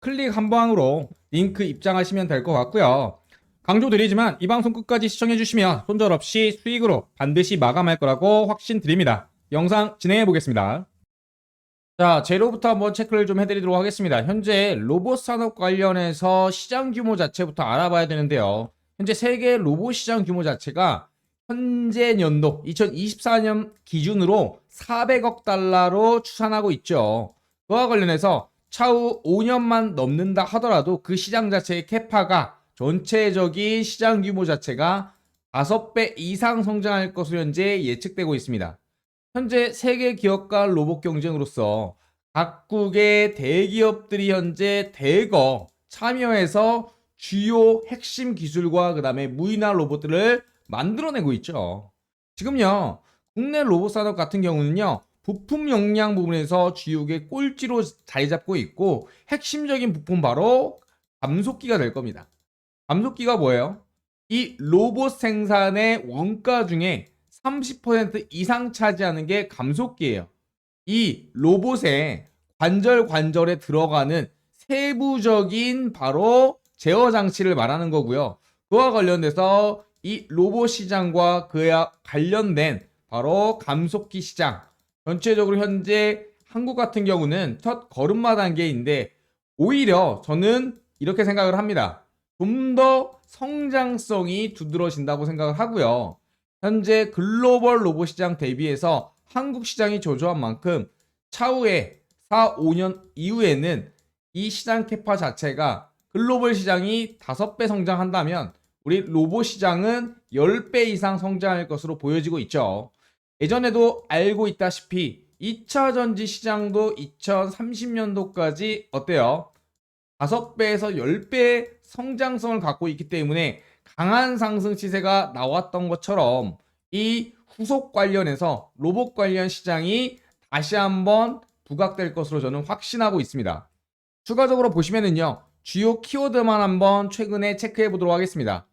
클릭 한 방으로 링크 입장하시면 될 것 같고요. 강조드리지만 이 방송 끝까지 시청해주시면 손절 없이 수익으로 반드시 마감할 거라고 확신드립니다. 영상 진행해 보겠습니다. 자, 재료부터 한번 체크를 좀 해드리도록 하겠습니다. 현재 로봇 산업 관련해서 시장 규모 자체부터 알아봐야 되는데요. 현재 세계 로봇 시장 규모 자체가 현재 연도 2024년 기준으로 400억 달러로 추산하고 있죠. 그와 관련해서 차후 5년만 넘는다 하더라도 그 시장 자체의 캐파가 전체적인 시장 규모 자체가 5배 이상 성장할 것으로 현재 예측되고 있습니다. 현재 세계 기업과 로봇 경쟁으로서 각국의 대기업들이 현재 대거 참여해서 주요 핵심 기술과 그 다음에 무인화 로봇들을 만들어내고 있죠. 지금요, 국내 로봇 산업 같은 경우는요, 부품 역량 부분에서 주요의 꼴찌로 자리 잡고 있고, 핵심적인 부품 바로 감속기가 될 겁니다. 감속기가 뭐예요? 이 로봇 생산의 원가 중에 30% 이상 차지하는 게 감속기예요. 이 로봇의 관절 관절에 들어가는 세부적인 바로 제어 장치를 말하는 거고요. 그와 관련돼서 이 로봇 시장과 그와 관련된 바로 감속기 시장 전체적으로 현재 한국 같은 경우는 첫 걸음마 단계인데 오히려 저는 이렇게 생각을 합니다. 좀 더 성장성이 두드러진다고 생각을 하고요. 현재 글로벌 로봇 시장 대비해서 한국 시장이 저조한 만큼 차후에 4, 5년 이후에는 이 시장 캐파 자체가 글로벌 시장이 5배 성장한다면 우리 로봇 시장은 10배 이상 성장할 것으로 보여지고 있죠. 예전에도 알고 있다시피 2차 전지 시장도 2030년도까지 어때요? 5배에서 10배 성장성을 갖고 있기 때문에 강한 상승 시세가 나왔던 것처럼 이 후속 관련해서 로봇 관련 시장이 다시 한번 부각될 것으로 저는 확신하고 있습니다. 추가적으로 보시면은요, 주요 키워드만 한번 최근에 체크해 보도록 하겠습니다.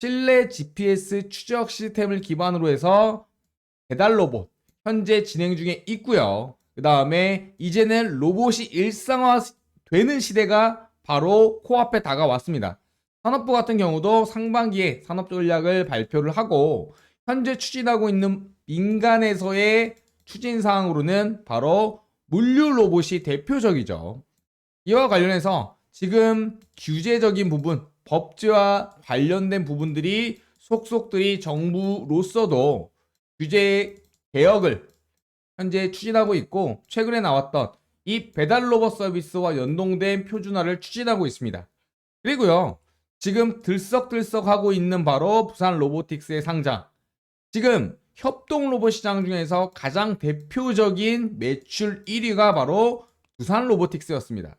실내 GPS 추적 시스템을 기반으로 해서 배달 로봇 현재 진행 중에 있고요. 그 다음에 이제는 로봇이 일상화 되는 시대가 바로 코앞에 다가왔습니다. 산업부 같은 경우도 상반기에 산업 전략을 발표를 하고 현재 추진하고 있는 민간에서의 추진 사항으로는 바로 물류 로봇이 대표적이죠. 이와 관련해서 지금 규제적인 부분, 법제와 관련된 부분들이 속속들이 정부로서도 규제 개혁을 현재 추진하고 있고 최근에 나왔던 이 배달 로봇 서비스와 연동된 표준화를 추진하고 있습니다. 그리고요. 지금 들썩들썩 하고 있는 바로 부산 로보틱스의 상장. 지금 협동 로봇 시장 중에서 가장 대표적인 매출 1위가 바로 두산 로보틱스였습니다.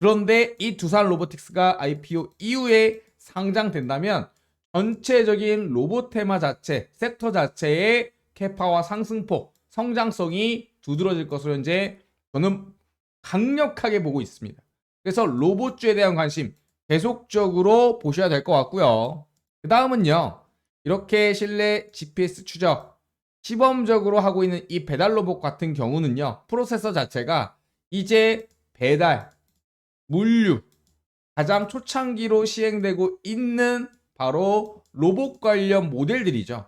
그런데 이 두산 로보틱스가 IPO 이후에 상장된다면 전체적인 로봇 테마 자체, 섹터 자체의 캐파와 상승폭, 성장성이 두드러질 것으로 현재 저는 강력하게 보고 있습니다. 그래서 로봇주에 대한 관심 계속적으로 보셔야 될 것 같고요. 그 다음은요. 이렇게 실내 GPS 추적 시범적으로 하고 있는 이 배달 로봇 같은 경우는요. 프로세서 자체가 이제 배달, 물류 가장 초창기로 시행되고 있는 바로 로봇 관련 모델들이죠.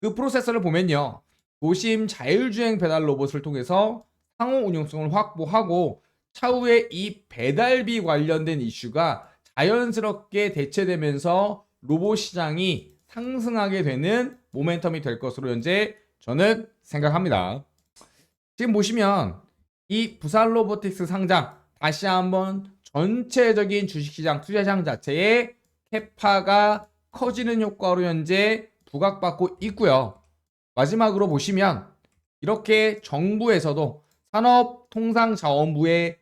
그 프로세서를 보면요. 도심 자율주행 배달 로봇을 통해서 상호 운용성을 확보하고 차후에 이 배달비 관련된 이슈가 자연스럽게 대체되면서 로봇 시장이 상승하게 되는 모멘텀이 될 것으로 현재 저는 생각합니다. 지금 보시면 이 부산 로보틱스 상장 다시 한번 전체적인 주식시장 투자시장 자체의 캐파가 커지는 효과로 현재 부각받고 있고요. 마지막으로 보시면 이렇게 정부에서도 산업통상자원부의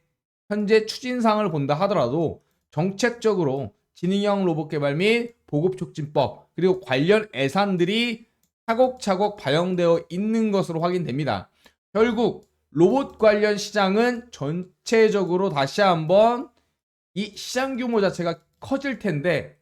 현재 추진사항을 본다 하더라도 정책적으로 지능형 로봇 개발 및 보급 촉진법 그리고 관련 예산들이 차곡차곡 반영되어 있는 것으로 확인됩니다. 결국 로봇 관련 시장은 전체적으로 다시 한번 이 시장 규모 자체가 커질 텐데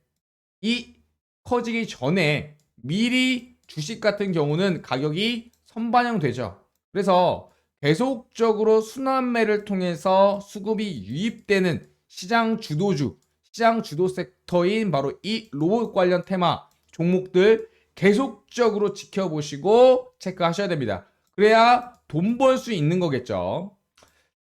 이 커지기 전에 미리 주식 같은 경우는 가격이 선반영되죠. 그래서 계속적으로 순환매를 통해서 수급이 유입되는 시장 주도주, 시장 주도 섹터인 바로 이 로봇 관련 테마 종목들 계속적으로 지켜보시고 체크하셔야 됩니다. 그래야 돈 벌 수 있는 거겠죠.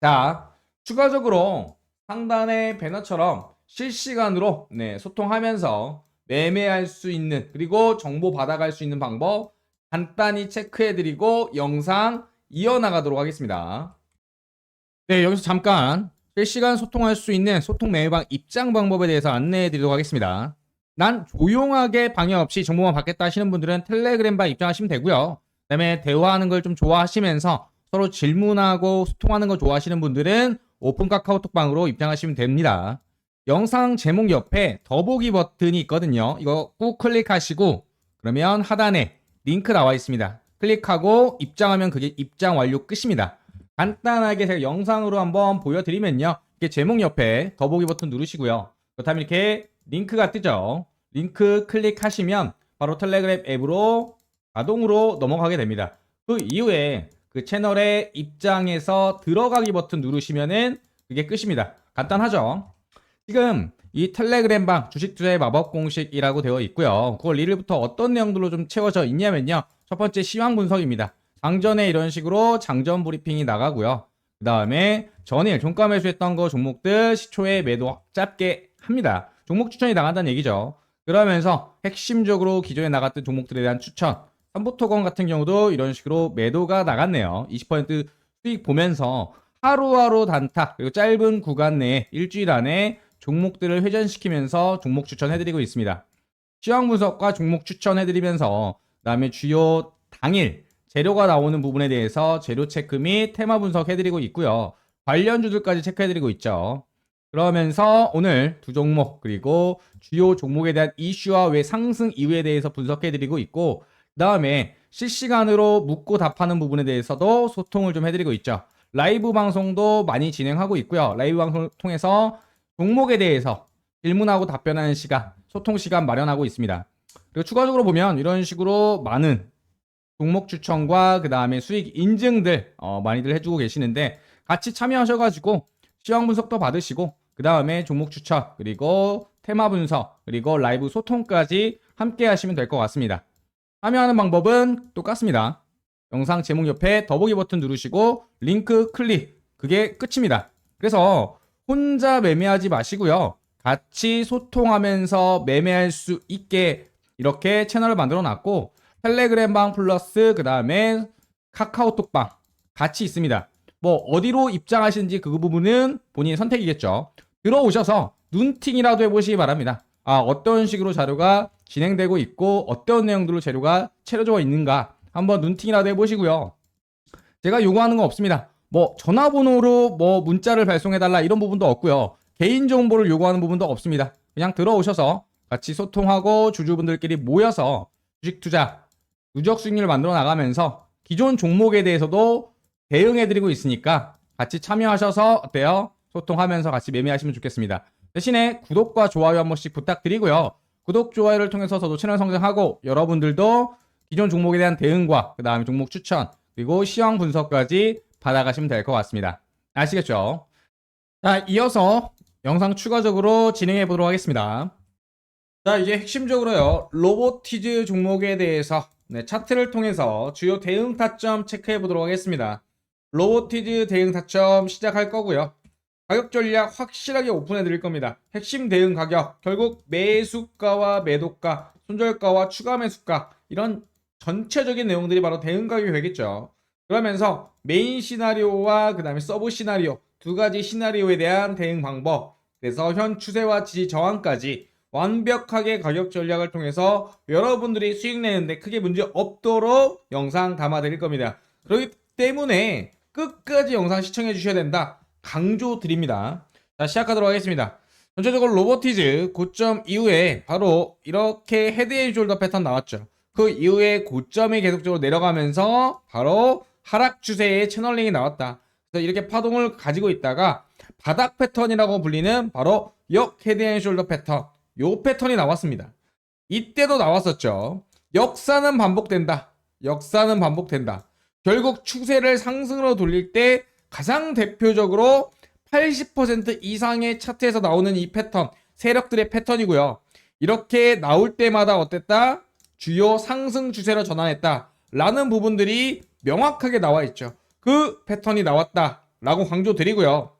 자, 추가적으로 상단의 배너처럼 실시간으로 네, 소통하면서 매매할 수 있는 그리고 정보 받아갈 수 있는 방법 간단히 체크해드리고 영상 이어나가도록 하겠습니다. 네, 여기서 잠깐 실시간 소통할 수 있는 소통 매매방 입장 방법에 대해서 안내해드리도록 하겠습니다. 난 조용하게 방해 없이 정보만 받겠다 하시는 분들은 텔레그램방 입장하시면 되고요. 그다음에 대화하는 걸 좀 좋아하시면서 서로 질문하고 소통하는 걸 좋아하시는 분들은 오픈 카카오톡방으로 입장하시면 됩니다. 영상 제목 옆에 더보기 버튼이 있거든요. 이거 꾹 클릭하시고 그러면 하단에 링크 나와 있습니다. 클릭하고 입장하면 그게 입장 완료 끝입니다. 간단하게 제가 영상으로 한번 보여드리면요. 이게 제목 옆에 더보기 버튼 누르시고요. 그렇다면 이렇게 링크가 뜨죠. 링크 클릭하시면 바로 텔레그램 앱으로 자동으로 넘어가게 됩니다. 그 이후에 그 채널의 입장에서 들어가기 버튼 누르시면은 그게 끝입니다. 간단하죠? 지금 이 텔레그램 방 주식 투자의 마법 공식이라고 되어 있고요. 9월 1일부터 어떤 내용들로 좀 채워져 있냐면요. 첫 번째 시황 분석입니다. 장전에 이런 식으로 장전 브리핑이 나가고요. 그 다음에 전일 종가 매수했던 거 종목들 시초에 매도 짧게 합니다. 종목 추천이 나간다는 얘기죠. 그러면서 핵심적으로 기존에 나갔던 종목들에 대한 추천. 삼부토건 같은 경우도 이런 식으로 매도가 나갔네요. 20% 수익 보면서 하루하루 단타 그리고 짧은 구간 내에 일주일 안에 종목들을 회전시키면서 종목 추천해드리고 있습니다. 시황 분석과 종목 추천해드리면서 그다음에 주요 당일 재료가 나오는 부분에 대해서 재료 체크 및 테마 분석해드리고 있고요. 관련주들까지 체크해드리고 있죠. 그러면서 오늘 두 종목 그리고 주요 종목에 대한 이슈와 왜 상승 이유에 대해서 분석해드리고 있고 그 다음에 실시간으로 묻고 답하는 부분에 대해서도 소통을 좀 해드리고 있죠. 라이브 방송도 많이 진행하고 있고요. 라이브 방송을 통해서 종목에 대해서 질문하고 답변하는 시간, 소통 시간 마련하고 있습니다. 그리고 추가적으로 보면 이런 식으로 많은 종목 추천과 그 다음에 수익 인증들 어, 많이들 해주고 계시는데 같이 참여하셔가지고 시황 분석도 받으시고 그 다음에 종목 추천 그리고 테마 분석 그리고 라이브 소통까지 함께 하시면 될 것 같습니다. 참여하는 방법은 똑같습니다. 영상 제목 옆에 더보기 버튼 누르시고 링크 클릭 그게 끝입니다. 그래서 혼자 매매하지 마시고요. 같이 소통하면서 매매할 수 있게 이렇게 채널을 만들어 놨고 텔레그램 방 플러스 그 다음에 카카오톡 방 같이 있습니다. 뭐 어디로 입장하시는지 그 부분은 본인 선택이겠죠. 들어오셔서 눈팅이라도 해보시기 바랍니다. 아 어떤 식으로 자료가 진행되고 있고 어떤 내용들로 재료가 채워져 있는가 한번 눈팅이라도 해보시고요. 제가 요구하는 건 없습니다. 뭐 전화번호로 뭐 문자를 발송해달라 이런 부분도 없고요. 개인 정보를 요구하는 부분도 없습니다. 그냥 들어오셔서 같이 소통하고 주주분들끼리 모여서 주식 투자 누적 수익률을 만들어 나가면서 기존 종목에 대해서도 대응해드리고 있으니까 같이 참여하셔서 어때요? 소통하면서 같이 매매하시면 좋겠습니다. 대신에 구독과 좋아요 한 번씩 부탁드리고요. 구독, 좋아요를 통해서 저도 채널 성장하고 여러분들도 기존 종목에 대한 대응과 그 다음에 종목 추천 그리고 시황 분석까지 받아가시면 될 것 같습니다. 아시겠죠? 자, 이어서 영상 추가적으로 진행해 보도록 하겠습니다. 자, 이제 핵심적으로요. 로보티즈 종목에 대해서 네, 차트를 통해서 주요 대응 타점 체크해 보도록 하겠습니다. 로보티즈 대응 타점 시작할 거고요. 가격 전략 확실하게 오픈해 드릴 겁니다. 핵심 대응 가격, 결국 매수가와 매도가, 손절가와 추가 매수가 이런 전체적인 내용들이 바로 대응 가격이 되겠죠. 그러면서 메인 시나리오와 그 다음에 서브 시나리오 두 가지 시나리오에 대한 대응 방법 그래서 현 추세와 지지 저항까지 완벽하게 가격 전략을 통해서 여러분들이 수익 내는데 크게 문제 없도록 영상 담아 드릴 겁니다. 그렇기 때문에 끝까지 영상 시청해 주셔야 된다. 강조 드립니다. 자, 시작하도록 하겠습니다. 전체적으로 로보티즈 고점 이후에 바로 이렇게 헤드앤 숄더 패턴 나왔죠. 그 이후에 고점이 계속적으로 내려가면서 바로 하락 추세의 채널링이 나왔다. 그래서 이렇게 파동을 가지고 있다가 바닥 패턴이라고 불리는 바로 역 헤드앤숄더 패턴 요 패턴이 나왔습니다. 이때도 나왔었죠. 역사는 반복된다. 역사는 반복된다. 결국 추세를 상승으로 돌릴 때 가장 대표적으로 80% 이상의 차트에서 나오는 이 패턴, 세력들의 패턴이고요. 이렇게 나올 때마다 어땠다? 주요 상승 추세로 전환했다. 라는 부분들이 명확하게 나와 있죠. 그 패턴이 나왔다. 라고 강조 드리고요.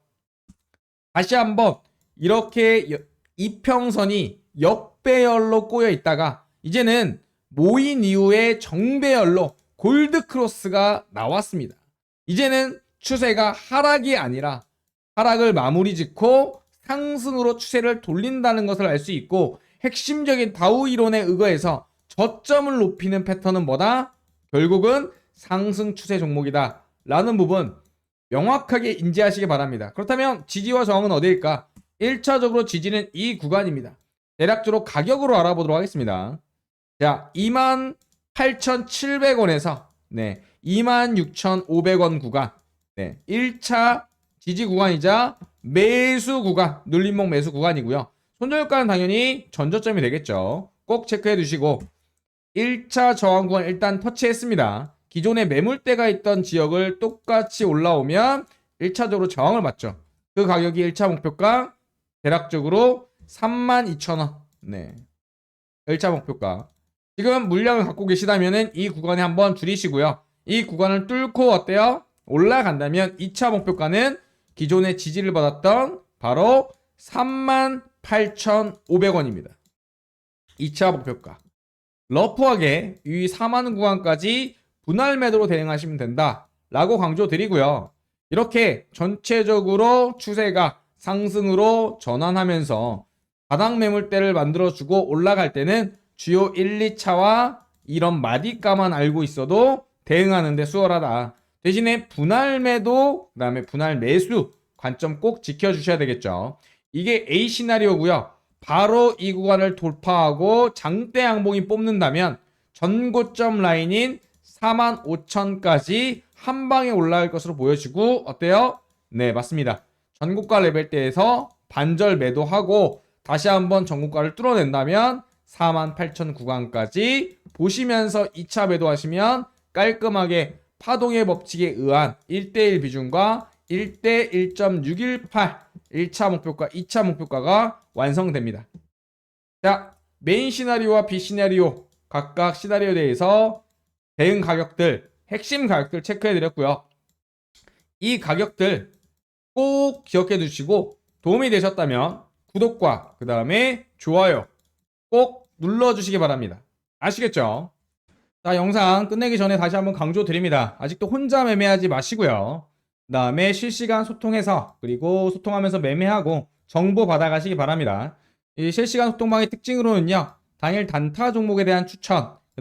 다시 한번 이렇게 여- 이평선이 역배열로 꼬여 있다가 이제는 모인 이후에 정배열로 골드 크로스가 나왔습니다. 이제는 추세가 하락이 아니라 하락을 마무리 짓고 상승으로 추세를 돌린다는 것을 알 수 있고 핵심적인 다우 이론에 의거해서 저점을 높이는 패턴은 뭐다? 결국은 상승 추세 종목이다. 라는 부분 명확하게 인지하시기 바랍니다. 그렇다면 지지와 저항은 어디일까? 1차적으로 지지는 이 구간입니다. 대략적으로 가격으로 알아보도록 하겠습니다. 자, 28,700원에서 네, 26,500원 구간. 네, 1차 지지 구간이자 매수 구간, 눌림목 매수 구간이고요. 손절가는 당연히 전저점이 되겠죠. 꼭 체크해 두시고 1차 저항 구간 일단 터치했습니다. 기존에 매물대가 있던 지역을 똑같이 올라오면 1차적으로 저항을 맞죠. 그 가격이 1차 목표가 대략적으로 32,000원. 네. 1차 목표가. 지금 물량을 갖고 계시다면은 이 구간에 한번 줄이시고요. 이 구간을 뚫고 어때요? 올라간다면 2차 목표가는 기존에 지지를 받았던 바로 38,500원입니다. 2차 목표가. 러프하게 이 4만 구간까지 분할 매도로 대응하시면 된다. 라고 강조 드리고요. 이렇게 전체적으로 추세가 상승으로 전환하면서 바닥 매물대를 만들어주고 올라갈 때는 주요 1, 2차와 이런 마디가만 알고 있어도 대응하는데 수월하다. 대신에 분할 매도, 그 다음에 분할 매수 관점 꼭 지켜주셔야 되겠죠. 이게 A 시나리오고요. 바로 이 구간을 돌파하고 장대 양봉이 뽑는다면 전고점 라인인 45,000까지 한 방에 올라갈 것으로 보여지고 어때요? 네, 맞습니다. 전고가 레벨대에서 반절 매도하고 다시 한번 전고가를 뚫어낸다면 48,000 구간까지 보시면서 2차 매도하시면 깔끔하게 파동의 법칙에 의한 1대1 비중과 1대 1.618 1차 목표가 2차 목표가가 완성됩니다. 자, 메인 시나리오와 B 시나리오 각각 시나리오에 대해서 대응 가격들, 핵심 가격들 체크해 드렸고요. 이 가격들 꼭 기억해 두시고 도움이 되셨다면 구독과 그 다음에 좋아요 꼭 눌러주시기 바랍니다. 아시겠죠? 자, 영상 끝내기 전에 다시 한번 강조 드립니다. 아직도 혼자 매매하지 마시고요. 그 다음에 실시간 소통해서 그리고 소통하면서 매매하고 정보 받아가시기 바랍니다. 이 실시간 소통방의 특징으로는요. 단일 단타 종목에 대한 추천,